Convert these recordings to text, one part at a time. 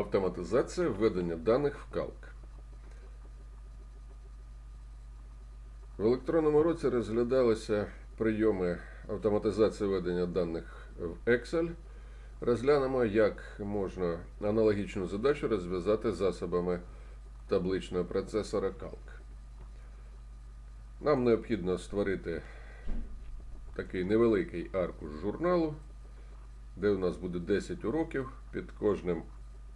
Автоматизація введення даних в калк. В електронному році розглядалися прийоми автоматизації ведення даних в Excel. Розглянемо, як можна аналогічну задачу розв'язати засобами табличного процесора Calc. Нам необхідно створити такий невеликий аркуш журналу, де у нас буде 10 уроків під кожним,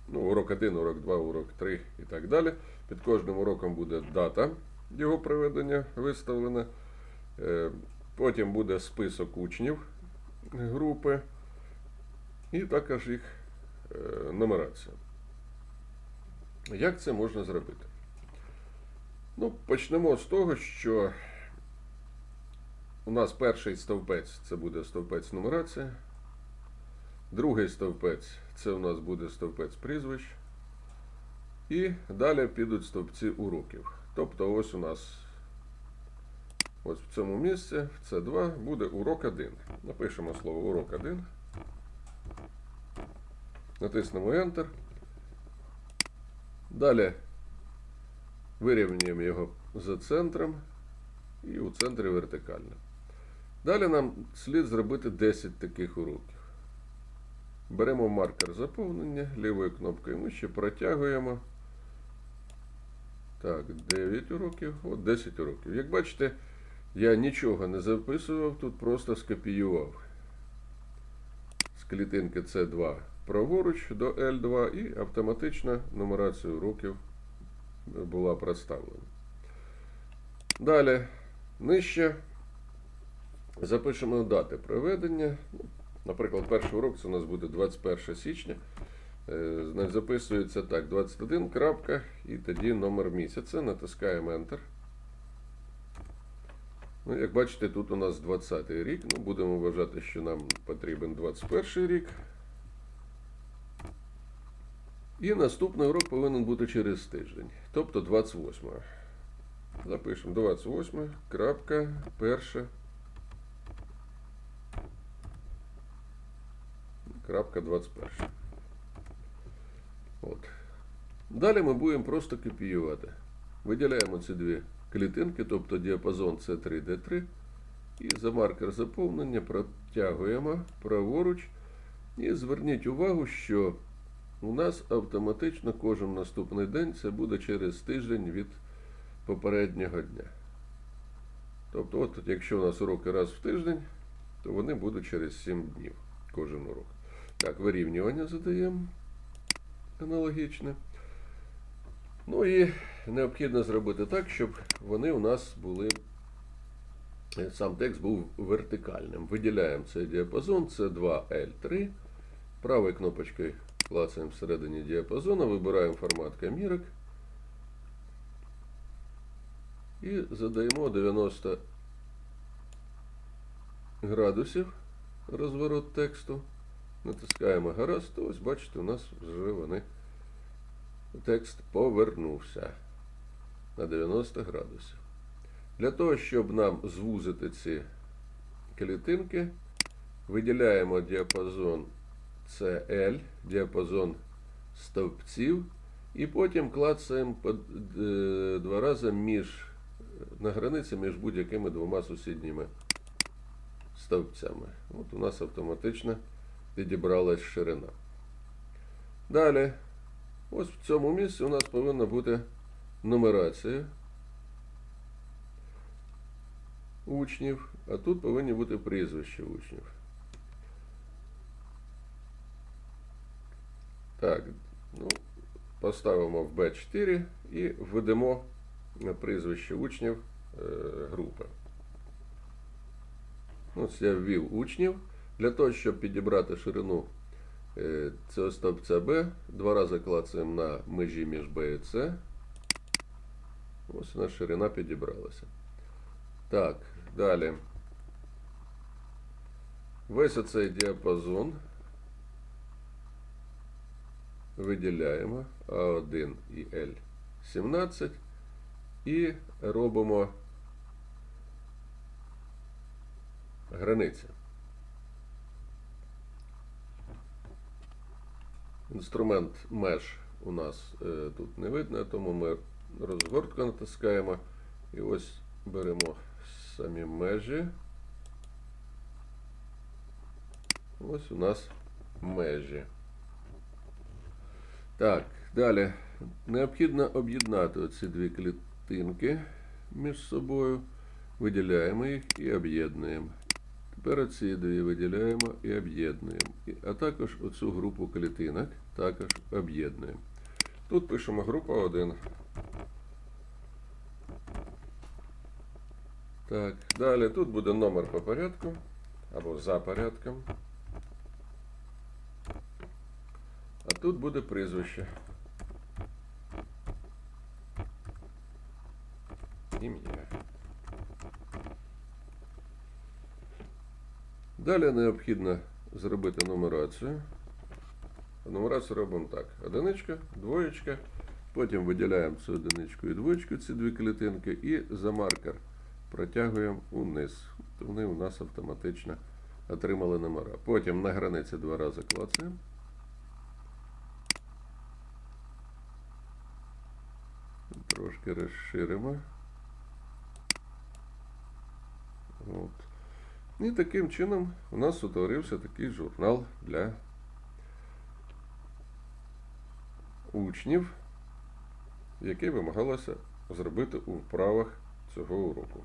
ну, урок 1, урок 2, урок 3 і так далі. Під кожним уроком буде дата його проведення виставлена. Е, Потім буде список учнів групи і також їх е, нумерація. Як це можна зробити? Ну, почнемо з того, що у нас перший стовпець це буде стовпець нумерація. Другий стовпець це у нас буде стовпець прізвищ. І далі підуть стовпці уроків. Тобто ось у нас ось в цьому місці, в С2, буде урок 1. Напишемо слово урок 1. Натиснемо Enter. Далі вирівнюємо його за центром і у центрі вертикально. Далі нам слід зробити 10 таких уроків. Беремо маркер заповнення лівою кнопкою миші, протягуємо. Так, 9 уроків, от 10 уроків. Як бачите, я нічого не записував, тут просто скопіював з клітинки С2 праворуч до L2 і автоматично нумерація уроків була проставлена. Далі нижче запишемо дати проведення. Наприклад, перший урок це у нас буде 21 січня. Е, Записується так, 21. крапка, і тоді номер місяця. Натискаємо Enter. Ну, як бачите, тут у нас 20 рік. Ну, будемо вважати, що нам потрібен 21 рік. І наступний урок повинен бути через тиждень, тобто 28. Запишемо 28. крапка, перше. Крапка 21. От. Далі ми будемо просто копіювати. Виділяємо ці дві клітинки, тобто діапазон C3, D3. І за маркер заповнення протягуємо праворуч. І зверніть увагу, що у нас автоматично кожен наступний день це буде через тиждень від попереднього дня. Тобто, от якщо у нас уроки раз в тиждень, то вони будуть через 7 днів кожен урок. Так, вирівнювання задаємо аналогічне. Ну і необхідно зробити так, щоб вони у нас були, е, сам текст був вертикальним. Виділяємо цей діапазон, це 2L3. Правою кнопочкою клацаємо всередині діапазону, вибираємо формат камірок. І задаємо 90 градусів розворот тексту. Натискаємо гаразд, то ось бачите, у нас вже вони текст повернувся на 90 градусів. Для того, щоб нам звузити ці клітинки, виділяємо діапазон CL, діапазон стовпців, і потім клацаємо е, два рази між, на границі між будь-якими двома сусідніми стовпцями. От у нас автоматично підібралась ширина. Далі, ось в цьому місці у нас повинна бути нумерація учнів, а тут повинні бути прізвища учнів. Так, ну, поставимо в B4 і введемо прізвище учнів е, групи. Ось я ввів учнів. Для того, щоб підібрати ширину е, цього стовпця B, два рази клацаємо на межі між B і C. Ось у нас ширина підібралася. Так, далі. Весь оцей діапазон виділяємо А1 і L17 і робимо границя. Інструмент меж у нас е, тут не видно, тому ми розгортку натискаємо і ось беремо самі межі. Ось у нас межі. Так, далі. Необхідно об'єднати оці дві клітинки між собою. Виділяємо їх і об'єднуємо. Тепер виділяємо і об'єднуємо. А також оцю групу клітинок також об'єднуємо. Тут пишемо група 1. Так, далі тут буде номер по порядку або за порядком. А тут буде прізвище. Ім'я. Далі необхідно зробити нумерацію. Нумерацію робимо так. Одиничка, двоєчка. Потім виділяємо цю одиничку і двоєчку, ці дві клітинки, і за маркер протягуємо униз. Вони у нас автоматично отримали номера. Потім на границі два рази клацаємо. Трошки розширимо. От. І таким чином у нас утворився такий журнал для учнів, який вимагалося зробити у вправах цього уроку.